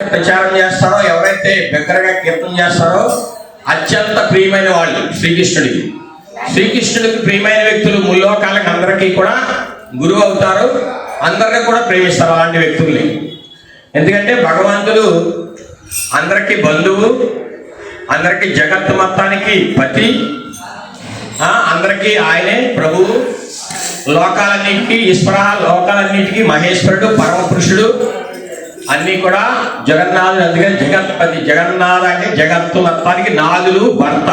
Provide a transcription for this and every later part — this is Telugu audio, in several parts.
ప్రచారం చేస్తారో ఎవరైతే బిగ్గరగా కీర్తన చేస్తారో అత్యంత ప్రియమైన వాళ్ళు శ్రీకృష్ణుడికి శ్రీకృష్ణుడికి ప్రియమైన వ్యక్తులు ముల్లోకాలకు అందరికీ కూడా గురువు అవుతారు. అందరినీ కూడా ప్రేమిస్తారు అలాంటి వ్యక్తుల్ని. ఎందుకంటే భగవంతుడు అందరికీ బంధువు అందరికీ జగత్తు మొత్తానికి పతి అందరికీ ఆయనే ప్రభువు. లోకాలన్నిటికీ ఈశ్వర లోకాలన్నిటికీ మహేశ్వరుడు పరమపురుషుడు. అన్నీ కూడా జగన్నాథుడు అందుకని జగత్పతి జగన్నాథ అంటే జగత్తు మొత్తానికి నాదులు భర్త.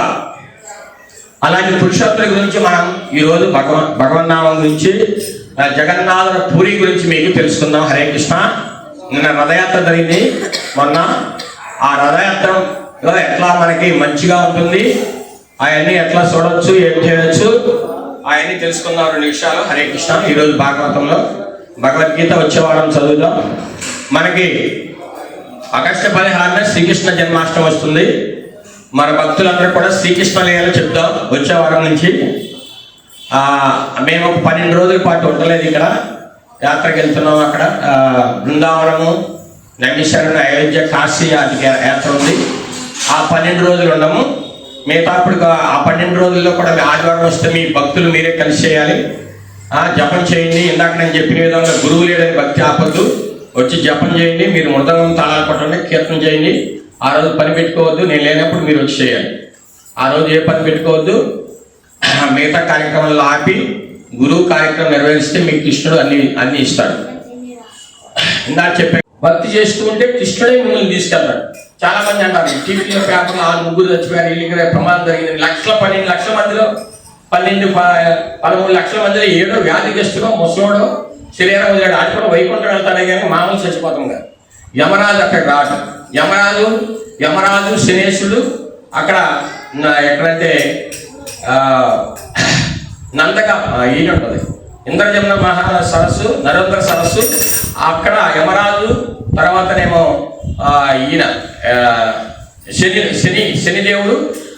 అలాంటి పురుషోత్తుల గురించి మనం ఈరోజు భగవ భగవన్నామం గురించి జగన్నాథుల పూరి గురించి మీకు తెలుసుకుందాం. హరే కృష్ణ. నిన్న రథయాత్ర జరిగింది. మొన్న ఆ రథయాత్రలో ఎట్లా మనకి మంచిగా ఉంటుంది. అవన్నీ ఎట్లా చూడొచ్చు ఏం చేయొచ్చు అవన్నీ తెలుసుకుందాం రెండు నిమిషాలు. హరే కృష్ణ. ఈరోజు భాగవతంలో భగవద్గీత వచ్చే వారం చదువుదాం. మనకి ఆగస్టు పదిహారున శ్రీకృష్ణ జన్మాష్టమి వస్తుంది. మన భక్తులందరూ కూడా శ్రీకృష్ణ లీలలు చెప్తాం వచ్చే వారం నుంచి. మేము ఒక పన్నెండు రోజుల పాటు ఉండలేదు ఇక్కడ. యాత్రకి వెళ్తున్నాం అక్కడ. బృందావనము నమీశ్వరుని అయోధ్య కాశీ అది యాత్ర ఉంది. ఆ పన్నెండు రోజులు ఉండము. మిగతా అప్పుడు ఆ పన్నెండు రోజుల్లో కూడా మీ ఆదివారం వస్తే మీ భక్తులు మీరే కలిసి చేయాలి. ఆ, జపం చేయండి. ఇందాక నేను చెప్పిన విధంగా గురువు లేడని భక్తి ఆపద్దు. వచ్చి జపం చేయండి మీరు మృదంగం తాళాలు పట్టండి కీర్తన చేయండి. ఆ రోజు పని పెట్టుకోవద్దు నేను లేనప్పుడు మీరు వచ్చి చేయాలి. ఆ రోజు ఏ పని పెట్టుకోవద్దు మిగతా కార్యక్రమాలు ఆపి గురువు కార్యక్రమం నిర్వహిస్తే మీకు కృష్ణుడు అన్ని అన్ని ఇస్తాడు. ఇందాక చెప్పే భక్తి చేస్తూ ఉంటే కృష్ణుడే మిమ్మల్ని తీసుకెళ్తాడు. చాలా మంది అంటారు టీవీలో పేపర్లో ఆ ముగ్గురు చచ్చిపోయారు ఇల్లు ప్రమాదం జరిగింది. లక్షల పన్నెండు లక్షల మందిలో పన్నెండు ప- పదమూడు లక్షల మందిలో ఏడో వ్యాధిగ్రస్తుడో ముసలోడో శరీరం వదిలాడు అది కూడా వైకుంఠం వెళ్తాడే కానీ మామూలు చచ్చిపోతాం కదా. యమరాజు అక్కడ రాడు. యమరాజు యమరాజు శనేశుడు అక్కడ ఎక్కడైతే నందక ఈయన ఉంటుంది. ఇంద్రజమున మహా సరస్సు నరేంద్ర సరస్సు అక్కడ యమరాజు తర్వాతనేమో ఈయన శని శని శనిదేవుడు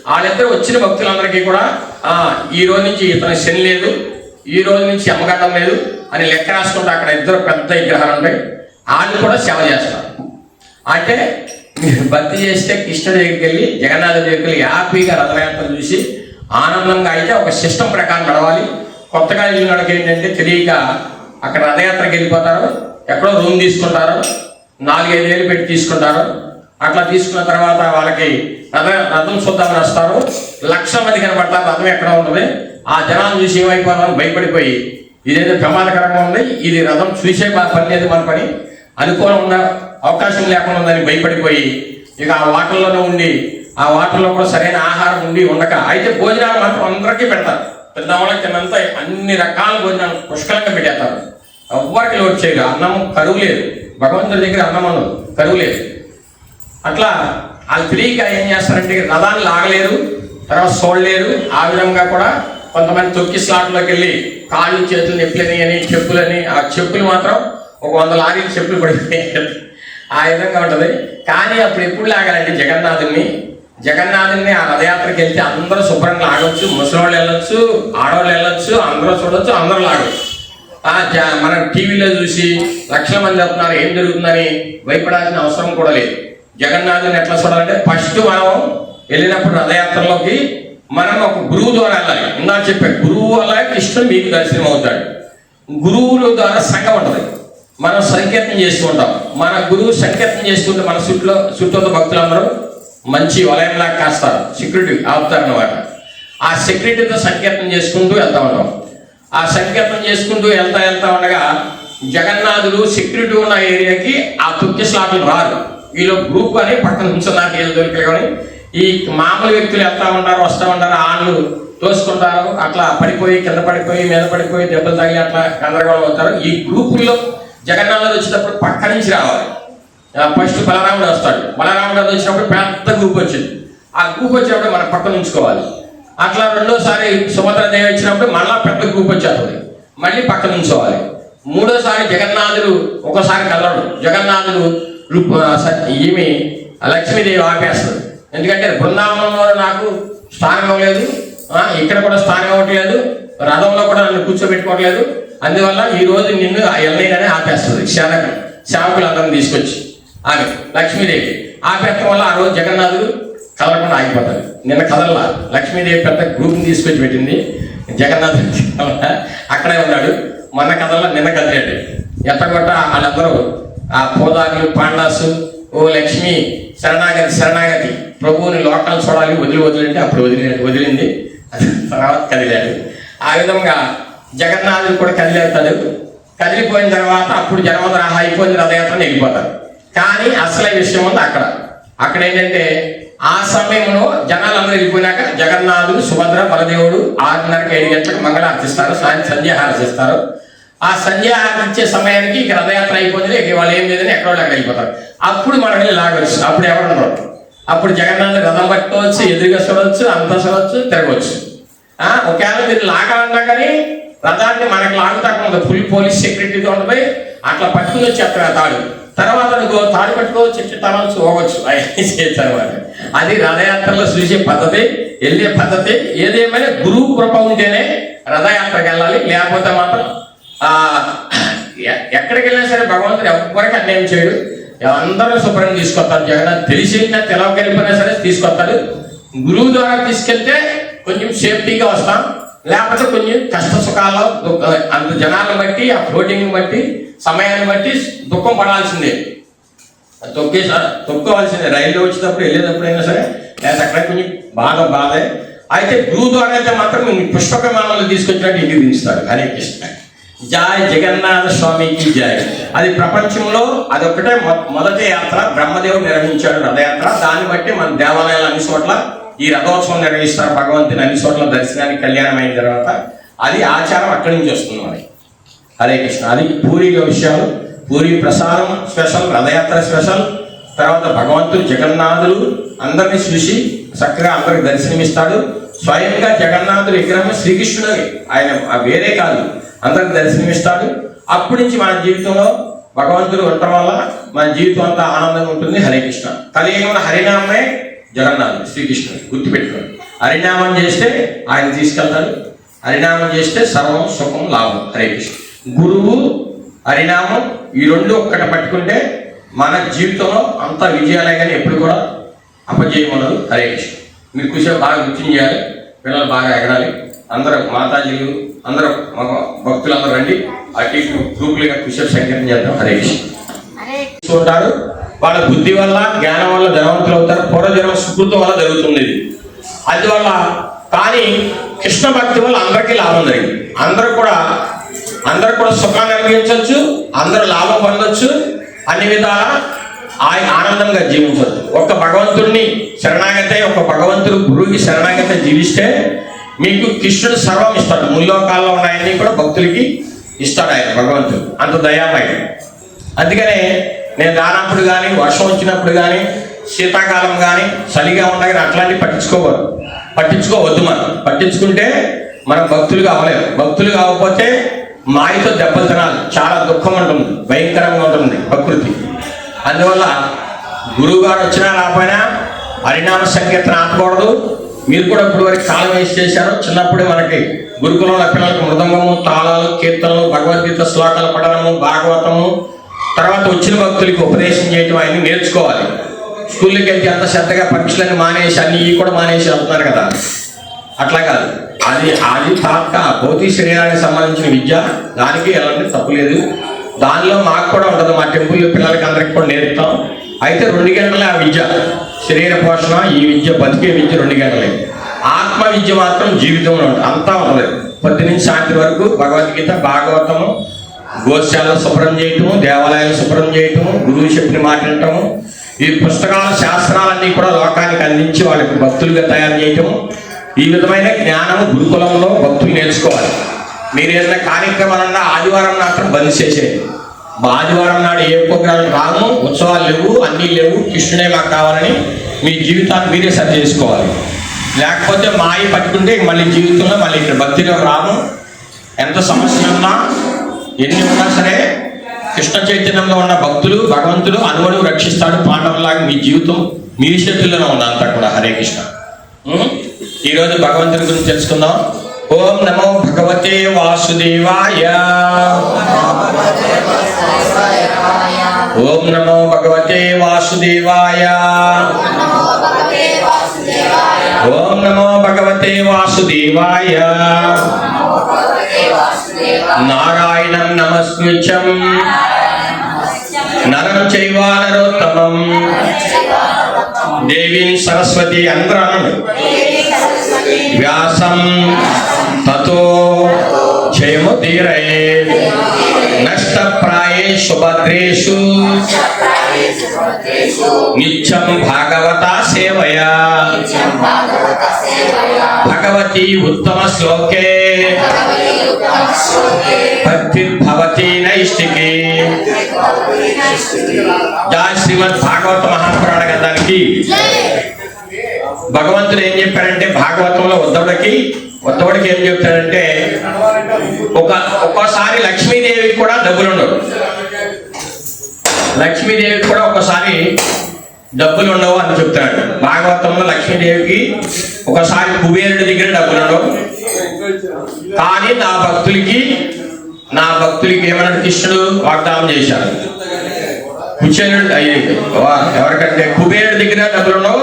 వాళ్ళిద్దరు వచ్చిన భక్తులందరికీ కూడా ఈ రోజు నుంచి ఇతను శని లేదు. ఈ రోజు నుంచి అమ్మగడ్డం లేదు అని లెక్క రాసుకుంటే అక్కడ ఇద్దరు పెద్ద విగ్రహాలు ఉంటాయి వాళ్ళు కూడా సేవ చేస్తారు. అంటే మీరు భక్తి చేస్తే కృష్ణుడి దగ్గరికి వెళ్ళి జగన్నాథ దగ్గరికి వెళ్ళి హ్యాపీగా రథయాత్ర చూసి ఆనందంగా అయితే ఒక సిస్టమ్ ప్రకారం నడవాలి. కొత్తగా వెళ్ళినడికి ఏంటంటే తెలియక అక్కడ రథయాత్రకి వెళ్ళిపోతారు. ఎక్కడో రూమ్ తీసుకుంటారు. నాలుగైదు వేలు పెట్టి తీసుకుంటారు. అట్లా తీసుకున్న తర్వాత వాళ్ళకి రథ రథం చూద్దామని వస్తారు. లక్ష మంది కనబడతారు రథం ఎక్కడ ఉంటుంది? ఆ జనాలు చూసి ఏమైపోయినారు భయపడిపోయి ఇదేదో ప్రమాదకరంగా ఉంది ఇది రథం చూసే ప- పని లేదు మన పని. అనుకూలం ఉన్న అవకాశం లేకుండా ఉందని భయపడిపోయి ఇక ఆ వాటర్లోనే ఉండి ఆ వాటర్లో కూడా సరైన ఆహారం ఉండి ఉండక అయితే భోజనాలు మాత్రం అందరికీ పెడతారు. పెద్దవాళ్ళకి కిందంతా అన్ని రకాల భోజనాలు పుష్కలంగా పెట్టేస్తారు. ఎవ్వరికి లోటు చేయరు. అన్నం కరువు లేదు. భగవంతుడి దగ్గర అన్నం ఉండదు కరువు లేదు. అట్లా వాళ్ళు తెలియక ఏం చేస్తారంటే రథాన్ని లాగలేరు తర్వాత చూడలేరు ఆ విధంగా కూడా కొంతమంది తొక్కి స్లాట్లోకి వెళ్ళి కాళ్ళు చేతులు నొప్పులని అని చెప్పులని ఆ చెప్పులు మాత్రం ఒక వంద లారీలు చెప్పులు పడిపోయాయి. ఆ విధంగా ఉంటుంది. కానీ అప్పుడు ఎప్పుడు లాగాలంటే జగన్నాథుని జగన్నాథుని ఆ రథయాత్రకి వెళ్తే అందరూ శుభ్రంగా లాగొచ్చు. ముసలోళ్ళు వెళ్ళొచ్చు ఆడవాళ్ళు వెళ్ళొచ్చు అందరూ చూడొచ్చు అందరూ లాగొచ్చు. ఆ మనం టీవీలో చూసి లక్షల మంది వస్తున్నారు ఏం జరుగుతుందని భయపడాల్సిన అవసరం కూడా లేదు. జగన్నాథుని ఎట్లా చూడాలంటే ఫస్ట్ మనం వెళ్ళినప్పుడు రథయాత్రలోకి మనం ఒక గురువు ద్వారా వెళ్ళాలి. ఇందాక చెప్పే గురువు వల్ల కృష్ణుడు మీకు దర్శనం అవుతాడు. గురువుల ద్వారా సంఘం ఉంటుంది. మనం సంకీర్తనం చేసుకుంటాం మన గురువు సంకీర్తనం చేసుకుంటే మన చుట్టూ చుట్టూ భక్తులందరూ మంచి వలయంలా కాస్తారు. సెక్యూరిటీ ఆపుతారు అనమాట ఆ సెక్యూరిటీతో సంకీర్తనం చేసుకుంటూ వెళ్తా ఉంటాం. ఆ సంకీర్తనం చేసుకుంటూ వెళ్తా వెళ్తా ఉండగా జగన్నాథుడు సెక్యూరిటీ ఉన్న ఏరియాకి ఆ తొక్కి స్లాట్లు రారు. వీళ్ళు గ్రూప్ అని పక్కన నుంచున్నారు ఏదో దొరికారు కానీ ఈ మామూలు వ్యక్తులు వెళ్తా ఉంటారు వస్తూ ఉంటారు వాళ్ళు తోసుకుంటారు అట్లా పడిపోయి కింద పడిపోయి మీద పడిపోయి దెబ్బలు తగిలి అట్లా గందరగోళం అవుతారు. ఈ గ్రూపుల్లో జగన్నాథుడు వచ్చేటప్పుడు పక్క నుంచి రావాలి. ఫస్ట్ బలరాముడు వస్తాడు. బలరాముడు వచ్చినప్పుడు పెద్ద గ్రూప్ వచ్చింది. ఆ గ్రూప్ వచ్చినప్పుడు మనం పక్కన ఉంచుకోవాలి. అట్లా రెండోసారి సుభద్రదేవి వచ్చినప్పుడు మళ్ళా పెద్ద గ్రూప్ వచ్చేస్తుంది. మళ్ళీ పక్కన ఉంచుకోవాలి. మూడోసారి జగన్నాథుడు ఒకసారి కలడు జగన్నాథుడు రూప స- ఈమె లక్ష్మీదేవి ఆపేస్తుంది. ఎందుకంటే బృందావనంలో నాకు స్థానం ఇవ్వలేదు ఇక్కడ కూడా స్థానం ఇవ్వట్లేదు రథంలో కూడా నన్ను కూర్చోబెట్టుకోవట్లేదు. అందువల్ల ఈ రోజు నిన్ను ఎల్నైనా ఆపేస్తుంది. సేవకు సేవకులందరిని తీసుకొచ్చి ఆమె లక్ష్మీదేవి. ఆపేయటం వల్ల ఆ రోజు జగన్నాథుడు కదలకుండా ఆగిపోతాడు. నిన్న కదల్లా. లక్ష్మీదేవి పెద్ద గ్రూప్ని తీసుకొచ్చి పెట్టింది. జగన్నాథుడు అక్కడే ఉన్నాడు. మొన్న కదల్లా నిన్న కదిలాడు. ఎట్టగొట్ట వాళ్ళందరూ ఆ పోదాకులు పాండాసు ఓ లక్ష్మి శరణాగతి శరణాగతి. ప్రభువుని లోకాలు చూడాలి వదిలి వదిలింటే అప్పుడు వదిలి వదిలింది. తర్వాత కదిలాడు. ఆ విధంగా జగన్నాథుడు కూడా కదిలేస్తాడు. కదిలిపోయిన తర్వాత అప్పుడు జన్మధర అయిపోయింది రథయాత్ర వెళ్ళిపోతారు కానీ అసలే విషయం ఉంది అక్కడ. అక్కడ ఏంటంటే ఆ సమయంలో జనాలందరూ వెళ్ళిపోయినాక జగన్నాథుడు సుభద్ర బలదేవుడు ఆరున్నరకి ఐదు గంటలకు మంగళార్థిస్తారు సాయంత్రం సంధ్యాహారతి ఇస్తారు. ఆ సంధ్యాహారతి ఇచ్చే సమయానికి ఇక రథయాత్ర అయిపోతుంది. ఇక వాళ్ళు ఏం లేదని ఎక్కడో వెళ్ళిపోతారు. అప్పుడు మనకి లాగొచ్చు. అప్పుడు ఎవరు ఉండరు అప్పుడు జగన్నాన్ని రథం పట్టుకోవచ్చు ఎదురుగా చూడవచ్చు అంతా చూడవచ్చు తిరగవచ్చు. ఒకవేళ మీరు లాగాలన్నా కానీ రథాన్ని మనకు లాగుతాకుండా ఫుల్ పోలీస్ సెక్యూరిటీతో ఉంటుంది అట్లా పట్టుకుని వచ్చి అక్కడ తాడు. తర్వాత అనుకో తాడు పట్టుకోవచ్చు ఇట్లా పోవచ్చు అవన్నీ తర్వాత. అది రథయాత్రలో చూసే పద్ధతి వెళ్ళే పద్ధతి. ఏదేమైనా గురువు కృప ఉంటేనే రథయాత్రకు వెళ్ళాలి. లేకపోతే మాత్రం ఎక్కడికి వెళ్ళినా సరే భగవంతుడు ఎవరికి అన్యాయం చేయడు. అందరూ శుభ్రంగా తీసుకొస్తారు. జగన్నాథ్ తెలిసినా తెలవకెళ్ళిపోయినా సరే తీసుకొస్తాడు. గురువు ద్వారా తీసుకెళ్తే కొంచెం సేఫ్టీగా వస్తాం. లేకపోతే కొంచెం కష్ట సుఖాల్లో అంత జనాలను బట్టి ఆ ఫ్లోటింగ్ బట్టి సమయాన్ని బట్టి దుఃఖం పడాల్సిందే. తొక్కే తొక్కవలసిందే. రైల్లో వచ్చేటప్పుడు వెళ్ళేటప్పుడు అయినా సరే లేదా అక్కడ కొంచెం బాధ బాధే. అయితే గురువు ద్వారా అయితే మాత్రం పుష్పక మానంలో తీసుకొచ్చినట్టు ఇంటికి దించుతాడు. హరే కృష్ణ. జాయ్ జగన్నాథ స్వామికి జాయ్ అది ప్రపంచంలో అదొకటే మొదటి యాత్ర బ్రహ్మదేవుడు నిర్వహించాడు రథయాత్ర. దాన్ని బట్టి మన దేవాలయాలు అన్ని చోట్ల ఈ రథోత్సవం నిర్వహిస్తారు భగవంతుని అన్ని చోట్ల దర్శనానికి కళ్యాణం అయిన తర్వాత. అది ఆచారం అక్కడి నుంచి వస్తుంది మనకి. హరే కృష్ణ. అది పూరి విషయాలు. పూరి ప్రసారం స్పెషల్ రథయాత్ర స్పెషల్. తర్వాత భగవంతుడు జగన్నాథుడు అందరినీ చూసి చక్కగా అందరికి దర్శనమిస్తాడు. స్వయంగా జగన్నాథుడు విగ్రహం శ్రీకృష్ణుడే ఆయన వేరే కాదు. అందరికి దర్శనమిస్తాడు అప్పటి నుంచి మన జీవితంలో భగవంతుడు ఉండటం వల్ల మన జీవితం అంతా ఆనందంగా ఉంటుంది. హరే కృష్ణ. కలియుగంలో హరినామే జగన్నాథుడు శ్రీకృష్ణుడు. గుర్తుపెట్టుకోండి. హరినామం చేస్తే ఆయన తీసుకెళ్తాడు. హరినామం చేస్తే సర్వం సుఖం లాభం. హరే కృష్ణ. గురువు హరినామం ఈ రెండు ఒక్కట పట్టుకుంటే మన జీవితంలో అంత విజయాలే కానీ ఎప్పుడు కూడా అపజయం ఉండదు. హరే కృష్ణ. మీరు కూర్చొని బాగా గుర్తించాలి పిల్లలు బాగా ఎగడాలి అందరూ మాతాజీలు అందరూ మగ భక్తులు అందరూ రండి. అటు ఇటు గ్రూపులుగా కూర్చొని సంకీర్తన చేద్దాం. హరే కృష్ణ. ఉంటారు వాళ్ళ బుద్ధి వల్ల జ్ఞానం వల్ల ధనవంతులు అవుతారు. పూర్వజన్మ సుకృతం వల్ల జరుగుతుంది ఇది. అందువల్ల కానీ కృష్ణ భక్తి వల్ల అందరికీ లాభం జరిగింది. అందరూ కూడా అందరూ కూడా సుఖాన్ని అనుభవించవచ్చు అందరూ లాభం పొందొచ్చు అన్ని విధాల ఆయన ఆనందంగా జీవించవచ్చు. ఒక భగవంతుడిని శరణాగతే ఒక భగవంతుడు గురువుకి శరణాగతే జీవిస్తే మీకు కృష్ణుడు సర్వం ఇస్తాడు. ముల్లోకాల్లో ఉన్నాయని కూడా భక్తులకి ఇస్తాడు ఆయన భగవంతుడు. అంత దయామయుడు. అందుకనే నేను రానప్పుడు కానీ వర్షం వచ్చినప్పుడు కానీ శీతాకాలం కానీ చలిగా కానీ అట్లాంటివి పట్టించుకోవద్దు పట్టించుకోవద్దు మనం. పట్టించుకుంటే మనం భక్తులు కావలేము భక్తులు కాకపోతే మాయతో దెబ్బలు తినాలి. చాలా దుఃఖం ఉంటుంది. భయంకరంగా ఉంటుంది ప్రకృతి. అందువల్ల గురువు గారు వచ్చినా రాకపోయినా హరినామ సంకీర్తన ఆపకూడదు. మీరు కూడా ఇప్పుడు వరకు కాలం వేస్ట్ చేశారు. చిన్నప్పుడే మనకి గురుకులంలో పిల్లలకు మృదంగము తాళాలు కీర్తనలు భగవద్గీత శ్లోకాల పఠనము భాగవతము తర్వాత వచ్చిన భక్తులకి ఉపదేశం చేయటం ఆయన్ని నేర్చుకోవాలి. స్కూల్కి వెళ్తే అంత శ్రద్ధగా పక్షులని మానేసి అన్ని ఇవి కూడా మానేసి వెళ్తున్నారు కదా. అట్లా కాదు. అది అది తాత్క భౌతిక శరీరానికి సంబంధించిన విద్య. దానికి ఎలాంటి తప్పు లేదు. దానిలో మాకు కూడా ఉండదు. మా టెంపుల్ పిల్లలకి అందరికి కూడా నేర్పుతాం. అయితే రెండు గంటలే ఆ విద్య. శరీర పోషణ ఈ విద్య బతికే విద్య రెండు గంటలే. ఆత్మ విద్య మాత్రం జీవితంలో ఉంటుంది అంతా ఉంటుంది. పొద్దు నుంచి సాయంత్రం వరకు భగవద్గీత భాగవతము గోశాలను శుభ్రం చేయటము దేవాలయాలు శుభ్రం చేయటము గురువు చెప్పిన మాట వినటము ఈ పుస్తకాల శాస్త్రాలన్నీ కూడా లోకానికి అందించి వాళ్ళకి భక్తులుగా తయారు చేయటము. ఈ విధమైన జ్ఞానము గురుకులంలో భక్తులు నేర్చుకోవాలి. మీరు ఏదైనా కార్యక్రమాలన్నా ఆదివారం మాత్రం బంద్ చేసేయండి. ఆదివారం నాడు ఏ ప్రోగ్రాం రాము ఉత్సవాలు లేవు అన్నీ లేవు కృష్ణుడే మాకు కావాలని మీ జీవితాన్ని మీరే సరి చేసుకోవాలి. లేకపోతే మాయ పట్టుకుంటే మళ్ళీ జీవితంలో మళ్ళీ ఇక్కడ భక్తిలో రాము. ఎంత సమస్యలు ఉన్నా ఎన్ని ఉన్నా సరే కృష్ణ చైతన్యంలో ఉన్న భక్తులు భగవంతుడు అనువడు రక్షిస్తాడు పాండవులాగా మీ జీవితం మీ చేతుల్లోనే ఉంది అంతా కూడా హరే కృష్ణ. ఈరోజు భగవంతుడి గురించి తెలుసుకుందాం. ఓం నమో భగవతే వాసుదేవాయ. ఓం నమో భగవతే వాసుదేవాయ. ఓం నమో భగవతే వాసుదేవాయ. నారాయణం నమస్కృత్యం. నరం చైవానరోత్తమం దేవీం సరస్వతి అందరూ అనండి వ్యాసం తతో జయముదీరయే నష్టప్రాయేషు భద్రేషు నిత్యం భాగవత సేవయా. భగవతి ఉత్తమ శ్లోకే. భక్తిర్భవతి నైష్టికి. శ్రీమద్ భాగవత మహాపురాణ గ్రంథానికి భగవంతుడు ఏం చెప్పారంటే భాగవతంలో ఉద్ధవుడికి ఉద్ధవుడికి ఏం చెప్తాడంటే ఒక ఒక్కోసారి లక్ష్మీదేవికి కూడా డబ్బులు ఉండవు కూడా ఒకసారి డబ్బులు ఉండవు అని చెప్తున్నాడు. భాగవతంలో లక్ష్మీదేవికి ఒకసారి కుబేరుడి దగ్గర డబ్బులు ఉండవు కానీ నా భక్తులకి నా భక్తులకి ఏమన్నాడు కృష్ణుడు వాగ్దానం చేశాడు. కుచేరుడు అయ్యి ఎవరికంటే కుబేరుడి దగ్గర డబ్బులు ఉండవు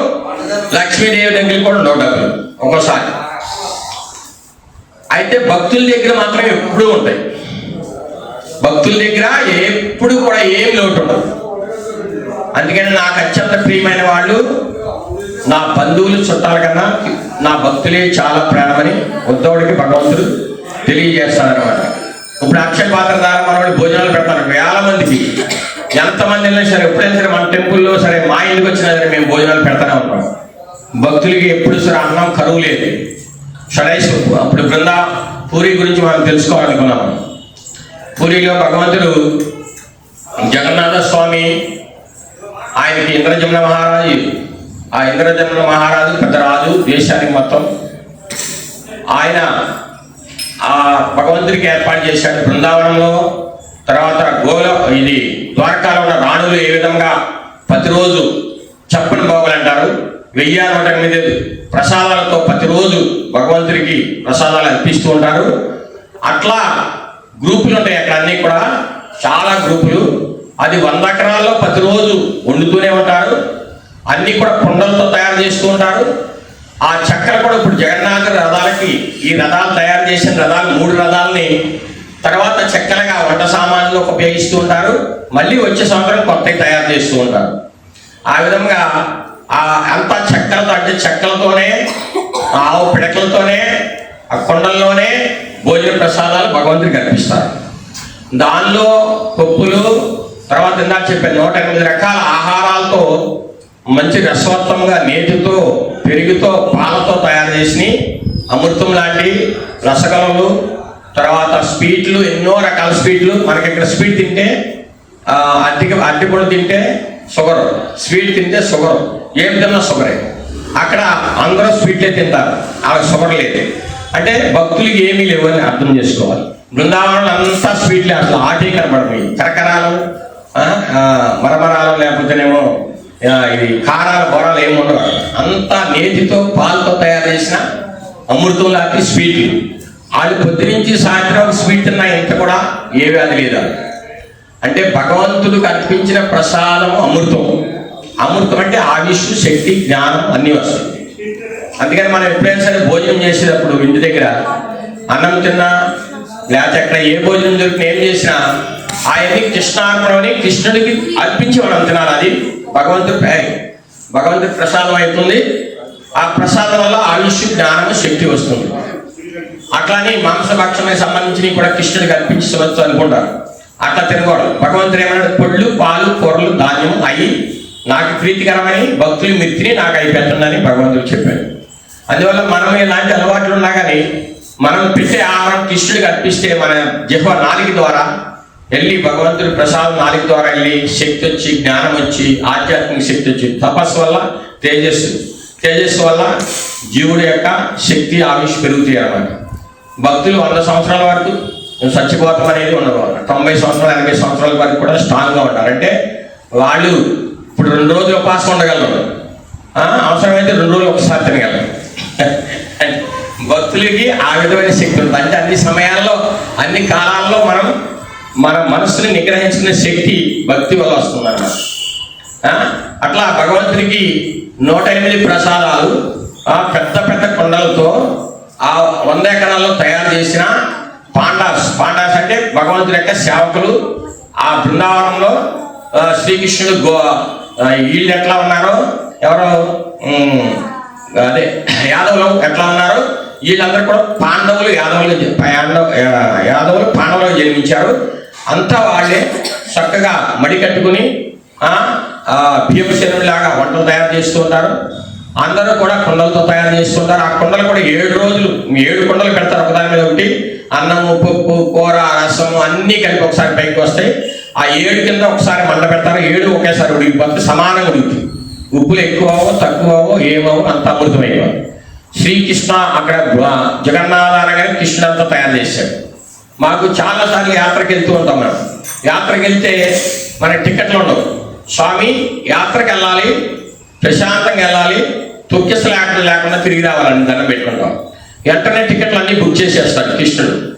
లక్ష్మీదేవి దగ్గర కూడా ఉండవు డబ్బులు. ఒక్కోసారి. అయితే భక్తుల దగ్గర మాత్రం ఎప్పుడూ ఉంటాయి. భక్తుల దగ్గర ఎప్పుడు కూడా ఏం లోటు ఉండదు. అందుకని నాకు అత్యంత ప్రియమైన వాళ్ళు నా బంధువులు చుట్టాల కన్నా నా భక్తులే చాలా ప్రాణమని ఉద్ధవుడికి భగవంతుడు తెలియజేస్తాడనమాట ఇప్పుడు అక్షయ పాత్ర ద్వారా మనవాడి భోజనాలు పెడతాను వేల మందికి. ఎంతమంది వెళ్ళినా సరే ఎప్పుడైనా సరే మన టెంపుల్లో సరే మా ఇంటికి వచ్చినా సరే మేము భోజనాలు పెడతానే ఉంటాం. భక్తులకి ఎప్పుడు సరే అన్నం కరువు లేదు. షడైస్ అప్పుడు బృందా పూరి గురించి మనం తెలుసుకోవాలనుకున్నాము పూరిలో భగవంతుడు జగన్నాథ స్వామి ఆయనకి ఇంద్రజమున మహారాజు ఆ ఇంద్రజమున మహారాజు పెద్ద రాజు దేశానికి మొత్తం. ఆయన ఆ భగవంతుడికి ఏర్పాటు చేశాడు బృందావనంలో. తర్వాత గోల ఇది ద్వారకాలో ఉన్న రాణులు ఏ విధంగా ప్రతిరోజు చప్పని బాగులు అంటారు? వెయ్యి నూట ఎనిమిది ప్రసాదాలతో ప్రతిరోజు భగవంతుడికి ప్రసాదాలు అర్పిస్తూ ఉంటారు. అట్లా గ్రూపులు ఉంటాయి. అక్కడ అన్నీ కూడా చాలా గ్రూపులు. అది వంద ఎకరాల్లో ప్రతిరోజు వండుతూనే ఉంటారు. అన్నీ కూడా కుండలతో తయారు చేస్తూ ఉంటారు. ఆ చక్కెర కూడా ఇప్పుడు జగన్నాథ రథాలకి ఈ రథాలు తయారు చేసిన రథాలు మూడు రథాలని తర్వాత చక్కెరగా వంట సామాన్లు ఉపయోగిస్తూ ఉంటారు. మళ్ళీ వచ్చే సంవత్సరం కొత్తవి తయారు చేస్తూ ఉంటారు. ఆ విధంగా ఆ అంత చెక్కలతో అంటే చెక్కలతోనే ఆవు పిడకలతోనే ఆ కొండల్లోనే భోజన ప్రసాదాలు భగవంతుడికి అర్పిస్తారు దానిలో పప్పులు తర్వాత ఇందాక చెప్పాను నూట ఎనిమిది రకాల ఆహారాలతో మంచి రసవత్తంగా నేతితో పెరుగుతో పాలతో తయారు చేసి అమృతం లాంటి రసగలలు తర్వాత స్వీట్లు ఎన్నో రకాల స్వీట్లు మనకి ఇక్కడ స్వీట్ తింటే ఆ, అరటి తింటే షుగర్ స్వీట్ తింటే షుగర్ ఏం తిన్నా షుగరే అక్కడ అందరూ స్వీట్లే తింటారు. వాళ్ళకి షుగర్ లేదు. అంటే భక్తులకి ఏమీ లేవు అని అర్థం చేసుకోవాలి. బృందావనంలో అంతా స్వీట్లే అసలు ఆటే కనబడతాయి కరకరాలు మరమరాలు లేకపోతేనేమో ఇది కారాలు బొరాలు ఏమి ఉండవు. అంతా నేతితో పాలతో తయారు చేసిన అమృతం లాంటి స్వీట్లు వాళ్ళు పొద్దు నుంచి సాయంత్రం ఒక స్వీట్ తిన్నా ఇంత కూడా ఏ వ్యాధి లేదా. అంటే భగవంతుడికి అర్పించిన ప్రసాదము అమృతం. అమృతం అంటే ఆయుష్ శక్తి జ్ఞానం అన్నీ వస్తాయి. అందుకని మనం ఎప్పుడైనా సరే భోజనం చేసేటప్పుడు ఇంటి దగ్గర అన్నం తిన్నా లేకపోతే ఎక్కడ ఏ భోజనం దొరికిన ఏం చేసినా ఆయన్ని కృష్ణార్పణం కృష్ణుడికి అర్పించి మనం తినాలి. అది భగవంతుడి భగవంతుడి ప్రసాదం అవుతుంది. ఆ ప్రసాదం వల్ల ఆయుష్ జ్ఞానం శక్తి వస్తుంది. అట్లానే మాంసభక్షణకు సంబంధించినవి కూడా కృష్ణుడికి అర్పించవచ్చు అనుకుంటారు. అట్లా తినకూడదు. భగవంతుడు ఏమన్నాడు? పళ్ళు పాలు కూరలు ధాన్యం అయ్యి నాకు ప్రీతికరమని భక్తులు మీరు నాకు అయి పెట్టండి భగవంతుడు చెప్పాడు. అందువల్ల మనం ఇలాంటి అలవాట్లు ఉన్నా కానీ మనం పెట్టే ఆహారం కృష్ణుడికి అర్పిస్తే మన జిహ్వ నాలుగు ద్వారా వెళ్ళి భగవంతుడి ప్రసాదం నాలుగు ద్వారా వెళ్ళి శక్తి వచ్చి జ్ఞానం వచ్చి ఆధ్యాత్మిక శక్తి వచ్చి తపస్సు వల్ల తేజస్సు తేజస్సు వల్ల జీవుడి యొక్క శక్తి ఆయుష్ పెరుగుతాయి అన్నమాట. భక్తులు వంద సంవత్సరాల వరకు చచ్చిపోతాం అనేది ఉండదు. తొంభై సంవత్సరాలు ఎనభై సంవత్సరాల వరకు కూడా స్ట్రాంగ్గా ఉంటారు అంటే వాళ్ళు ఇప్పుడు రెండు రోజులు ఉపాసం ఉండగలరు. అవసరమైతే రెండు రోజులు ఒకసారి తినగలరు. భక్తులకి ఆ విధమైన శక్తి ఉంది అంటే అన్ని సమయాల్లో అన్ని కాలాల్లో మనం మన మనసుని నిగ్రహించిన శక్తి భక్తి వల్ల వస్తుందన్నమాట. అన్నమాట అట్లా భగవంతునికి నూట ఎనిమిది ప్రసాదాలు ఆ పెద్ద పెద్ద కొండలతో ఆ వంద ఎకరాల్లో తయారు చేసిన పాండాస్. పాండాస్ అంటే భగవంతుడి యొక్క సేవకులు ఆ బృందావనంలో శ్రీకృష్ణుడు గో వీళ్ళు ఎట్లా ఉన్నారో? ఎవరో? అదే యాదవులు ఎట్లా ఉన్నారు? వీళ్ళందరూ కూడా పాండవులు యాదవులు పాండవ యాదవులు పాండవులు జన్మించారు. అంతా వాళ్ళే చక్కగా మడి కట్టుకుని ఆ, భీమసేనులాగా వంటలు తయారు చేస్తూ ఉంటారు. అందరూ కూడా కుండలతో తయారు చేస్తుంటారు ఆ కుండలు కూడా ఏడు రోజులు ఏడు కుండలు పెడతారు. ఒకదాని మీద ఒకటి అన్నము పప్పు కూర రసము అన్నీ కలిపి ఒకసారి పైకి వస్తాయి. ఆ ఏడు కింద ఒకసారి మంట పెడతారు ఏడు ఒకేసారి ఉడికిపోతుంది సమానంగా ఉడుకుతుంది. ఉప్పులు ఎక్కువవో తక్కువవో ఏమవో అంత అమృతమైపోయి శ్రీకృష్ణ అక్కడ గృహ- జగన్నాథ అనగానే అంతా తయారు చేశాడు. మాకు చాలాసార్లు యాత్రకి వెళ్తూ ఉంటాం మనం. యాత్రకి వెళ్తే మన టికెట్లు ఉండవు. స్వామి యాత్రకి వెళ్ళాలి ప్రశాంతంగా వెళ్ళాలి తొక్కిసలు లేకుండా లేకుండా తిరిగి రావాలని దండం పెట్టుకుంటాం. వెంటనే టికెట్లు అన్నీ బుక్ చేసేస్తాడు కృష్ణుడు.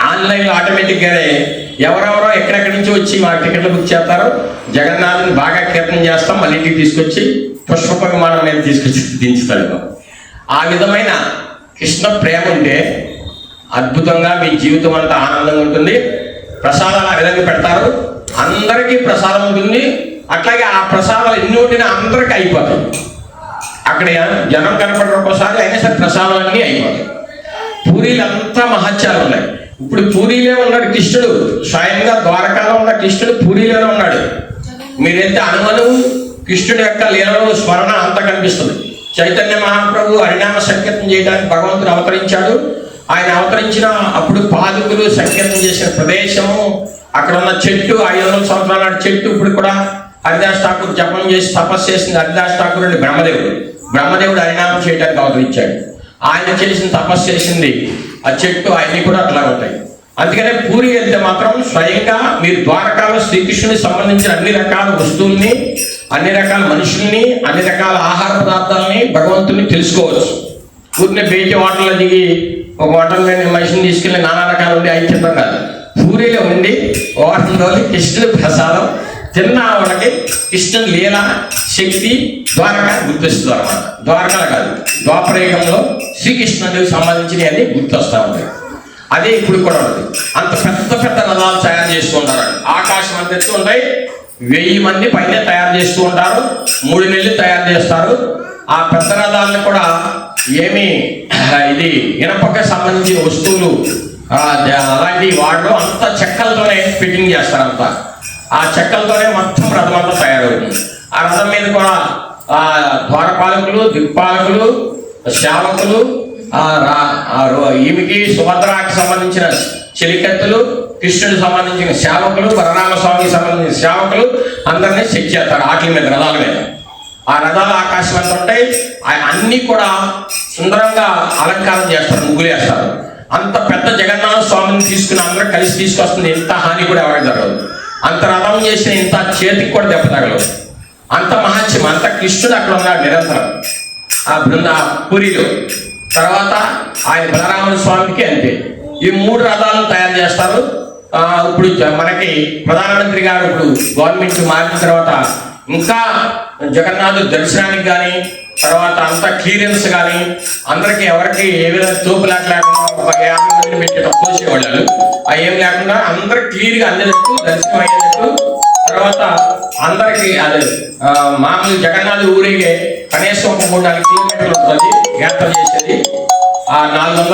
ఆన్లైన్లో ఆటోమేటిక్గానే ఎవరెవరో ఎక్కడెక్కడి నుంచి వచ్చి మా టికెట్లు బుక్ చేస్తారు జగన్నాథ్ని బాగా కీర్తనం చేస్తాం మళ్ళీ ఇంటికి తీసుకొచ్చి పుష్ప విమానం మీద తీసుకొచ్చి దించుతాడు ఆ విధమైన కృష్ణ ప్రేమ ఉంటే అద్భుతంగా మీ జీవితం అంతా ఆనందంగా ఉంటుంది. ప్రసాదాలు ఆ విధంగా పెడతారు. అందరికీ ప్రసాదం ఉంటుంది. అట్లాగే ఆ ప్రసాదాలు ఎన్ని ఉండినా అందరికీ అయిపోతాయి. అక్కడ జనం కనపడిన ఒక్కోసారి అయినా సరే ప్రసాదాలన్నీ అయిపోతాయి. పూరీలు అంతా మహత్యాలు ఉన్నాయి. ఇప్పుడు పూరీలో ఉన్నాడు కృష్ణుడు. స్వయంగా ద్వారకాలో ఉన్న కృష్ణుడు పూరీలోనే ఉన్నాడు. మీరైతే అనుమను కృష్ణుడి యొక్క లీలలో స్మరణ అంతా కనిపిస్తుంది. చైతన్య మహాప్రభు హరినామ సంకీర్తన చేయడానికి భగవంతుడు అవతరించాడు. ఆయన అవతరించిన అప్పుడు పాదుకులు సంకీర్తం చేసిన ప్రదేశము అక్కడ ఉన్న చెట్టు ఐదు వందల సంవత్సరాల నాటి చెట్టు ఇప్పుడు కూడా హరిదాస్ ఠాకూర్ జపం చేసి తపస్సు చేసింది హరిదాస్ ఠాకూర్ అంటే బ్రహ్మదేవుడు. బ్రహ్మదేవుడు హరినామం చేయడానికి అవతరించాడు. ఆయన చేసిన తపస్సు చేసింది ఆ చెట్టు అన్ని కూడా అట్లా ఉంటాయి. అందుకనే పూరి వెళ్తే మాత్రం స్వయంగా మీరు ద్వారకాలో శ్రీకృష్ణునికి సంబంధించిన అన్ని రకాల వస్తువుల్ని అన్ని రకాల మనుషుల్ని అన్ని రకాల ఆహార పదార్థాలని భగవంతుని తెలుసుకోవచ్చు. ఊరిని బేచి వాటర్లో దిగి ఒక వాటర్ మనిషిని తీసుకెళ్ళి నానా రకాలు ఉండి అవి తింటాం కాదు. పూరిలో ఉండి వారం రోజులు కృష్ణుడి ప్రసాదం తిన్న వాళ్ళకి కృష్ణుని లీల శక్తి ద్వారక గుర్తొస్తుంది ద్వారక. ద్వారకలు కాదు. ద్వాపరయుగంలో శ్రీకృష్ణుడికి సంబంధించినవి అన్ని గుర్తొస్తా ఉంటాయి. అదే ఇప్పుడు కూడా ఉంది. అంత పెద్ద పెద్ద రథాలు తయారు చేస్తూ ఉంటారు. ఆకాశం అంత ఎత్తు ఉంటాయి. వెయ్యి మంది పైన తయారు చేస్తూ ఉంటారు. మూడు నెలలు తయారు చేస్తారు. ఆ పెద్ద రథాలను కూడా ఏమి ఇది ఇనపకి సంబంధించిన వస్తువులు అలాంటివి వాడడం అంత చెక్కలతోనే ఫిట్టింగ్ చేస్తారు ఆ చెక్కలతోనే మొత్తం రథమంతా తయారవుతుంది. ఆ రథం మీద కూడా ఆ ద్వారపాలకులు దిక్పాలకులు సేవకులు ఈమెకి సుభద్రాకి సంబంధించిన చెలికత్తులు కృష్ణుడికి సంబంధించిన సేవకులు బలరామ స్వామికి సంబంధించిన సేవకులు అందరినీ చెక్ చేస్తారు ఆటల మీద రథాల మీద. ఆ రథాలు ఆకాశం ఎంత ఉంటాయి. ఆ- కూడా సుందరంగా అలంకారం చేస్తారు ముగ్గులు వేస్తారు. అంత పెద్ద జగన్నాథ స్వామిని తీసుకుని అందరూ కలిసి తీసుకొస్తుంది ఎంత హాని కూడా ఎవరికి జరగదు. అంత రథం చేసిన ఇంత చేతికి కూడా దెబ్బ తగలదు. అంత మహత్యం అంత కృష్ణుడు అక్కడ ఉన్నాడు నిరంతరం. ఆ బృంద పురిలో. తర్వాత ఆయన బలరామ స్వామికి అంతే. ఈ మూడు రథాలను తయారు చేస్తారు. ఇప్పుడు మనకి ప్రధానమంత్రి గారు ఇప్పుడు గవర్నమెంట్ మారిన తర్వాత ఇంకా జగన్నాథుడు దర్శనానికి కానీ తర్వాత అంతా క్లియరెన్స్ కానీ అందరికి ఎవరికి ఏ విధంగా తోపులాట లేకుండా ఒక యాభై మందిని పెట్టి ఏం లేకుండా అందరు క్లియర్గా అందినట్టు దర్శనం అయ్యేటట్టు తర్వాత అందరికి అదే ఆ, మామూలు జగన్నాథ్ ఊరికే కనీసం ఒక మూడు నాలుగు కిలోమీటర్లు ఉంటుంది యాత్ర చేసేది. ఆ నాలుగు వందల